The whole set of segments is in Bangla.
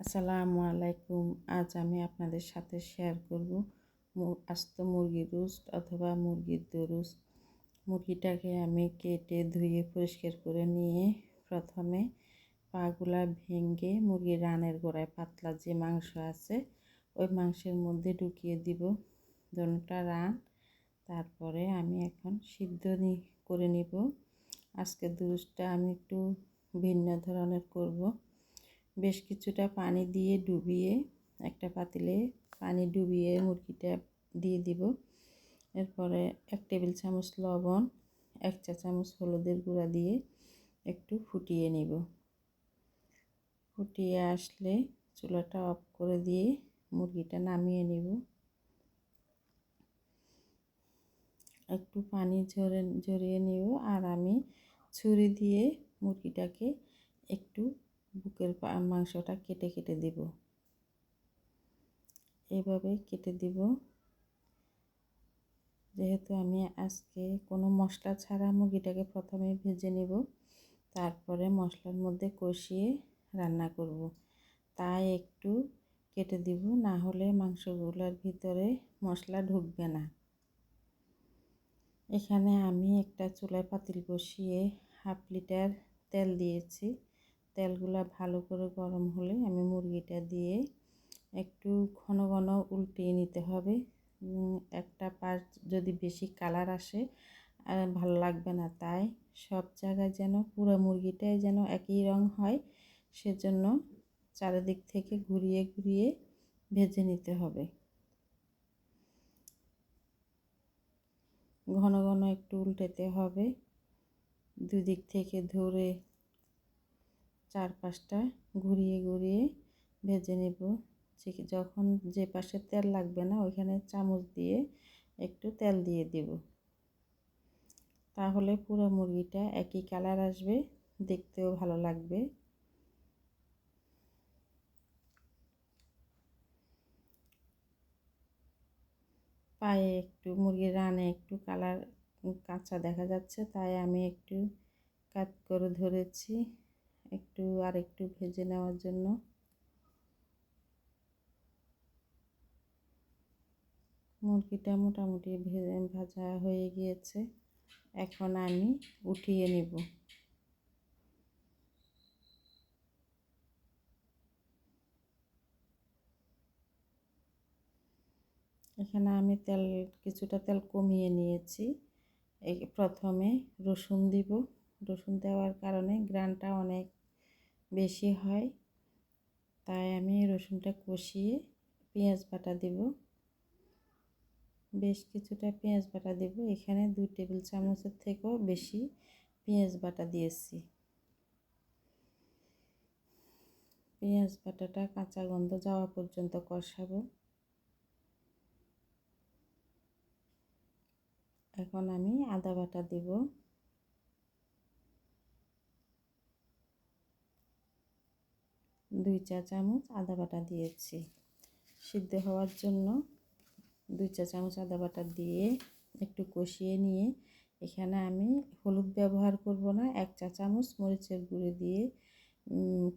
আসসালামু আলাইকুম। আজ আমি আপনাদের সাথে শেয়ার করব আস্ত মুরগির রোস্ট অথবা মুরগির দরুস্ট মুরগিটাকে আমি কেটে ধুয়ে পরিষ্কার করে নিয়ে প্রথমে পাগুলা ভেঙে মুরগির রানের গোড়ায় পাতলা যে মাংস আছে, ওই মাংসের মধ্যে ঢুকিয়ে দিব দোনোটা রান। তারপরে আমি এখন সিদ্ধ করে নিব। আজকে দুরুসটা আমি একটু ভিন্ন ধরনের করব। বেশ কিছুটা পানি দিয়ে ডুবিয়ে একটা পাতিলে পানি ডুবিয়ে মুরগিটা দিয়ে দিব। এরপরে এক টেবিল চামচ লবণ, এক চা চামচ হলুদের গুঁড়া দিয়ে একটু ফুটিয়ে নিব। ফুটিয়ে আসলে চুলাটা অফ করে দিয়ে মুরগিটা নামিয়ে নিব। একটু পানি ঝরে, ঝরিয়ে নিব আর আমি ছুরি দিয়ে মুরগিটাকে একটু বুকের মাংসটা কেটে কেটে দিব। এভাবে কেটে দিব। যেহেতু আমি আজকে কোনো মশলা ছাড়া মুরগিটাকে প্রথমে ভেজে নেব, তারপরে মশলার মধ্যে কষিয়ে রান্না করব। তাই একটু কেটে দিব, না হলে মাংসগুলোর ভিতরে মশলা ঢুকবে না। এখানে আমি একটা চুলায় পাতিল বসিয়ে হাফ লিটার তেল দিয়েছি। তেলগুলা ভালো করে গরম হলে আমি মুরগিটা দিয়ে একটু ঘন ঘন উল্টিয়ে নিতে হবে। একটা পাশ যদি বেশি কালার আসে ভালো লাগবে না তাই। সব জায়গায় যেন পুরো মুরগিটাই যেন একই রং হয়, সেজন্য চারিদিক থেকে ঘুরিয়ে ঘুরিয়ে ভেজে নিতে হবে। ঘন ঘন একটু উল্টেতে হবে। দুদিক থেকে ধরে চার পাঁচটা ঘুরিয়ে ঘুরিয়ে ভেজে নেব। যখন যে পাশে তেল লাগবে না, ওইখানে চামচ দিয়ে একটু তেল দিয়ে দেব। তাহলে পুরো মুরগিটা একই কালার আসবে, দেখতেও ভালো লাগবে। পায়ে একটু, মুরগির রানে একটু কালার কাঁচা দেখা যাচ্ছে, তাই আমি একটু কাট করে ধরেছি। একটু আর একটু ভেজে নেওয়ার জন্য। মুরগিটা মোটামুটি ভাজা হয়ে গিয়েছে। এখন আমি উঠিয়ে নেব। এখানে আমি তেল, কিছুটা তেল কমিয়ে নিয়েছি। প্রথমে রসুন দিব। রসুন দেওয়ার কারণে গ্রানটা অনেক বেশি হয়, তাই আমি রসুনটা কষিয়ে পেঁয়াজ বাটা দেব। বেশ কিছুটা পেঁয়াজ বাটা দেব। এখানে দুই টেবিল চামচের থেকেও বেশি পেঁয়াজ বাটা দিয়েছি। পেঁয়াজ বাটাটা কাঁচা গন্ধ যাওয়া পর্যন্ত কষাবো। এখন আমি আদা বাটা দেব। দুই চা চামচ আদা বাটা দিয়েছি। সিদ্ধ হওয়ার জন্য দুই চা চামচ আদা বাটা দিয়ে একটু কষিয়ে নিয়ে এখানে আমি হলুদ ব্যবহার করব না, এক চা চামচ মরিচের গুঁড়ো দিয়ে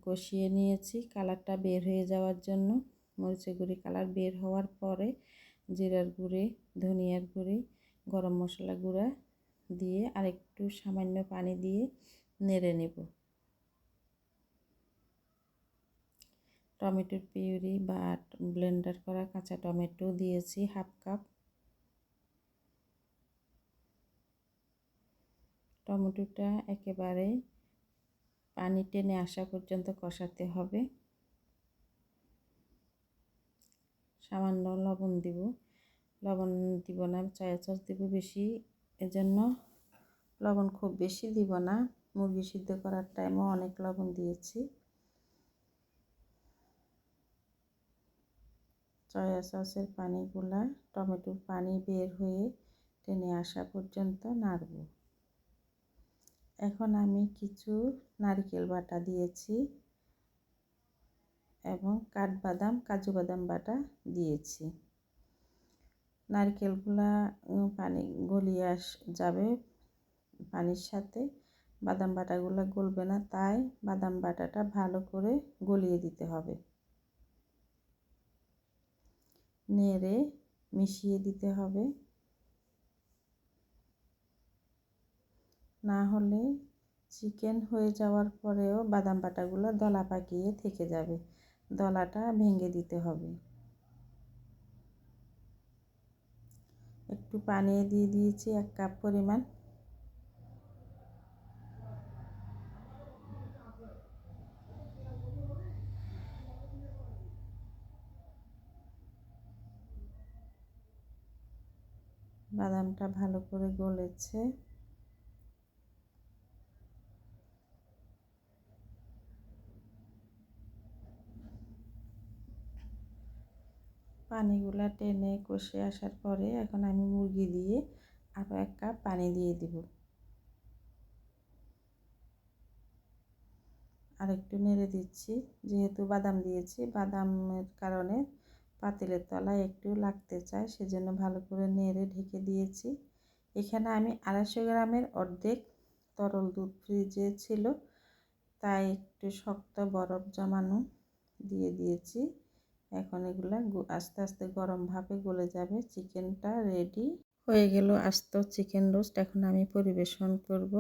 কষিয়ে নিয়েছি। কালারটা বের হয়ে যাওয়ার জন্য মরিচের গুঁড়ি কালার বের হওয়ার পরে জিরার গুঁড়ি, ধনিয়ার গুঁড়ি, গরম মশলা গুঁড়া দিয়ে আর একটু সামান্য পানি দিয়ে নেড়ে নেব। টমেটোর পিউরি বা ব্লেন্ডার করা কাঁচা টমেটো দিয়েছি হাফ কাপ। টমেটোটা একেবারে পানি টেনে আসা পর্যন্ত কষাতে হবে। সামান্য লবণ দিব। লবণ দিব না, চায়া সস দিব বেশি। এজন্য লবণ খুব বেশি দিব না। মুরগি সিদ্ধ করার টাইমও অনেক লবণ দিয়েছি। সয়া সসের পানিগুলা, টমেটোর পানি বের হয়ে টেনে আসা পর্যন্ত নাড়ব। এখন আমি কিছু নারকেল বাটা দিয়েছি এবং কাঠবাদাম, কাজু বাদাম বাটা দিয়েছি। নারকেলগুলা পানি গলিয়ে আস, যাবে পানির সাথে। বাদাম বাটাগুলো গলবে না, তাই বাদাম বাটাটা ভালো করে গলিয়ে দিতে হবে। নেড়ে মিশিয়ে দিতে হবে। না হলে চিকেন হয়ে যাওয়ার পরেও বাদাম বাটাগুলো দলা পাকিয়ে থেকে যাবে। দলাটা ভেঙে দিতে হবে। একটু পানি দিয়ে দিয়েছি এক কাপ পরিমাণ। বাদামটা ভালো করে গলেছে। পানিগুলা টেনে কষে আসার পরে এখন আমি মুরগি দিয়ে আরও এক কাপ পানি দিয়ে দিব। আর একটু নেড়ে দিচ্ছি, যেহেতু বাদাম দিয়েছি, বাদামের কারণে পাতিলের তলায় একটু লাগতে চায়, সেজন্য ভালো করে নেড়ে ঢেকে দিয়েছি। এখানে আমি আড়াইশো গ্রামের অর্ধেক তরল দুধ ফ্রিজে ছিল, তাই একটু শক্ত বরফ জমানো দিয়ে দিয়েছি। এখন এগুলা আস্তে আস্তে গরম ভাবে গলে যাবে। চিকেনটা রেডি হয়ে গেল আস্ত চিকেন রোস্ট এখন আমি পরিবেশন করব।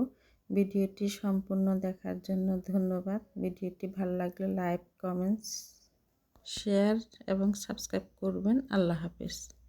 ভিডিওটি সম্পূর্ণ দেখার জন্য ধন্যবাদ। ভিডিওটি ভালো লাগলে লাইক কমেন্টস শেয়ার এবং সাবস্ক্রাইব করবেন। আল্লাহ হাফেজ।